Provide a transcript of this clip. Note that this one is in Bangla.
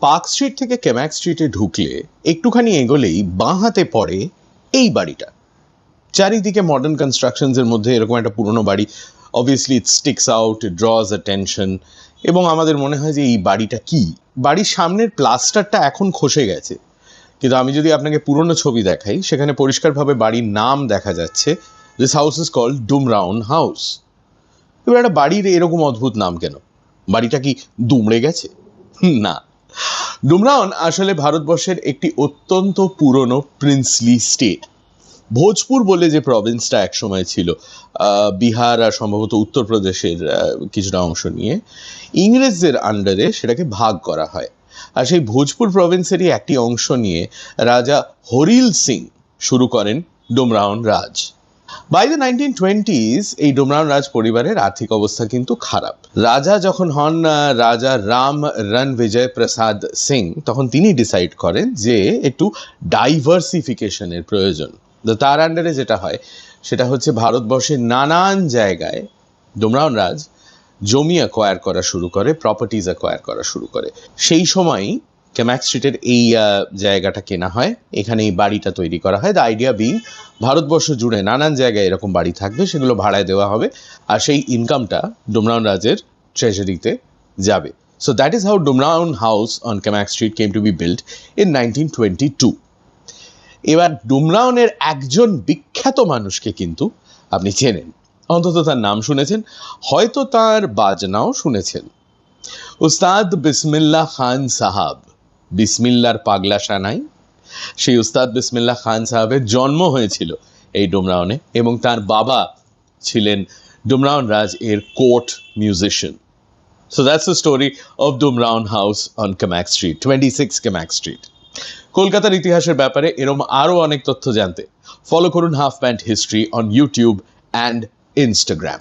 পার্ক স্ট্রিট থেকে কেম্যাক স্ট্রিটে ঢুকলে একটুখানি এগোলেই বাঁ হাতে পড়ে এই বাড়িটা। চারিদিকে মডার্ন কনস্ট্রাকশনসের মধ্যে এরকম একটা পুরনো বাড়ি। Obviously it sticks out draws attention এবং আমাদের মনে হয় যে এই বাড়িটা কি? বাড়ির সামনের প্লাস্টারটা এখন খসে গেছে। কিন্তু আমি যদি আপনাকে পুরনো ছবি দেখাই, সেখানে পরিষ্কারভাবে বাড়ির নাম দেখা যাচ্ছে। This house is called Dumraon house এবার একটা বাড়ির এরকম অদ্ভুত নাম কেন? বাড়িটা কি দুমড়ে গেছে? না। ডুমরাউন আসলে ভারতবর্ষের একটি অত্যন্ত পুরনো প্রিন্সলি স্টেট ভোজপুর বলে যে প্রভিন্সটা একসময় ছিল বিহার আর সম্ভবত উত্তরপ্রদেশের কিছুটা অংশ নিয়ে, ইংরেজদের আন্ডারে সেটাকে ভাগ করা হয়। আর সেই ভোজপুর প্রভিন্সেরই একটি অংশ নিয়ে রাজা হরিল সিং শুরু করেন Dumraon Raj. By the nineteen twenties এই ডোমরাম রাজ পরিবারের আর্থিক অবস্থা কিন্তু খারাপ। রাজা যখন হন রাজা রাম রণ বিজয় প্রসাদ সিং, তখন তিনি ডিসাইড করেন যে একটু ডাইভার্সিফিকেশনের প্রয়োজন। তার আন্ডারে যেটা হয়, সেটা হচ্ছে ভারতবর্ষের নানান জায়গায় ডুমরাউন রাজ জমি অ্যাকোয়ার করা শুরু করে প্রপার্টিজ অ্যাকোয়ার করা শুরু করে। সেই সময়ই ক্যাম্যাক স্ট্রিটের এই জায়গাটা কেনা হয়। এখানে এই বাড়িটা তৈরি করা হয়। দ্য আইডিয়া বিং ভারতবর্ষ জুড়ে নানান জায়গায় এরকম বাড়ি থাকবে, সেগুলো ভাড়ায় দেওয়া হবে আর সেই ইনকামটা ডুমরাউন রাজের ট্রেজারিতে যাবে। So that is how Dumraon house on Camac street came to be build in nineteen twenty two এবার ডুমরাউনের একজন বিখ্যাত মানুষকে কিন্তু আপনি চেনেন। অন্তত তার নাম শুনেছেন, হয়তো তার বাজনাও শুনেছেন। উস্তাদ বিসমিল্লাহ খান সাহাব বিসমিল্লার পাগলা সানাই সেই উস্তাদ বিসমিল্লাহ খান সাহাবের জন্ম হয়েছিল এই ডুমরাউনে এবং তার বাবা ছিলেন ডুমরাউন রাজ এর court musician. So that's the story of of house on on Kamak Street, 26 Kamak street কলকাতার ইতিহাসের ব্যাপারে এরম আরও অনেক তথ্য জানতে ফলো করুন half pant history on YouTube and Instagram